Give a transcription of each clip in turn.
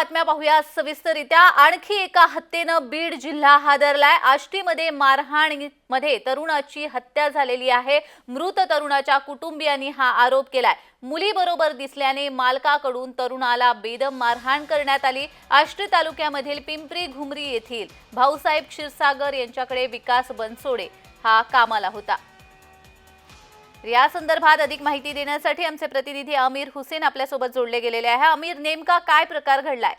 बातम्या पाहूया सविस्तरित्या आणखी एका हत्येनं बीड जिल्हा हादरलाय. आष्टीमध्ये मारहाणीमध्ये तरुणाची हत्या झालेली आहे. मृत तरुणाच्या कुटुंबियांनी हा आरोप केलाय. मुलीबरोबर दिसल्याने मालकाकडून तरुणाला बेदम मारहाण करण्यात आली. आष्टी तालुक्यामधील पिंपरी घुमरी येथील भाऊसाहेब क्षीरसागर यांच्याकडे विकास बनसोडे हा कामाला होता. या संदर्भात अधिक माहिती देण्यासाठी आमचे प्रतिनिधी अमीर हुसेन आपल्यासोबत जोडले गेलेले आहे. अमीर नेमका काय प्रकार घडलाय?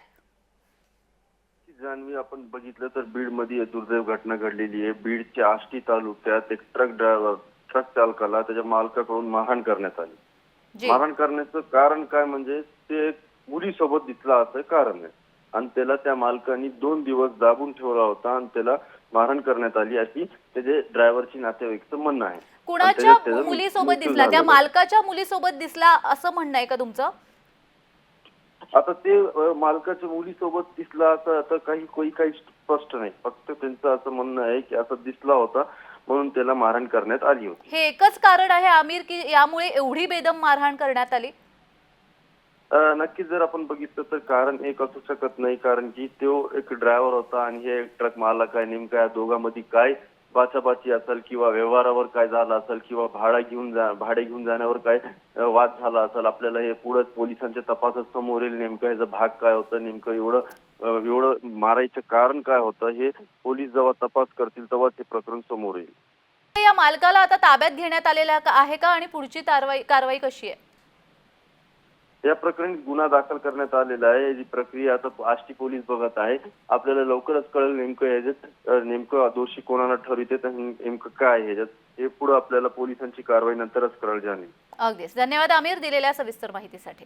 जान्हवी आपण बघितलं तर बीडमध्ये दुर्दैव घटना घडलेली आहे. बीडच्या आष्टी तालुक्यात एक ट्रक ड्रायव्हर ट्रक चालकाला त्याच्या मालकाकडून मारहाण करण्यात आली. मारहाण करण्याचं कारण काय म्हणजे ते मुलीसोबत दिसला असं कारण आहे. आणि त्याला त्या मालकाने दोन दिवस दाबून ठेवला होता आणि त्याला मारहाण करण्यात आली अशी त्याचे ड्रायव्हरची नातेवाईकचं म्हणणं आहे. कुणाच्या मुलीसोबत दिसला? त्या. मालकाच्या मुलीसोबत दिसला असं म्हणणं आहे का तुमचं? आता ते मालकाच्या मुलीसोबत दिसला असं आता काही कोणी काही स्पष्ट नाही. फक्त त्यांचं असं म्हणणं आहे की असं दिसला होता म्हणून त्याला मारहाण करण्यात आली होती. हे एकच कारण आहे आमिर की यामुळे एवढी बेदम मारहाण करण्यात आली? नक्कीच जर आपण बघितलं तर कारण एक असू शकत नाही कारण की तो एक ड्रायव्हर होता आणि हे ट्रक मालक आहे. नेमका या दोघांमध्ये काय बाचाबाची असेल किंवा व्यवहारावर काय झालं असेल किंवा भाडा घेऊन जा भाडे घेऊन जाण्यावर काय वाद झाला असेल आपल्याला हे पुढे पोलिसांच्या तपासात समोर येईल नेमकं ह्याचा भाग काय होतं नेमकं एवढं एवढं मारायचं कारण काय होतं हे पोलीस जेव्हा तपास करतील तेव्हा ते प्रकरण समोर येईल. या मालकाला आता ताब्यात घेण्यात आलेला आहे का आणि पुढची कारवाई कारवाई कशी आहे? या प्रकरणी गुन्हा दाखल करण्यात आलेला आहे. याची प्रक्रिया आता आष्टी पोलीस बघत आहे. आपल्याला लवकरच कळेल नेमकं याच्यात नेमकं दोषी कोणाला ठरविते तर नेमकं काय आहे ह्याच्यात. हे पुढे आपल्याला पोलिसांची कारवाई नंतरच कळेल जाणे अगदीच. धन्यवाद आमिर दिलेल्या सविस्तर माहितीसाठी.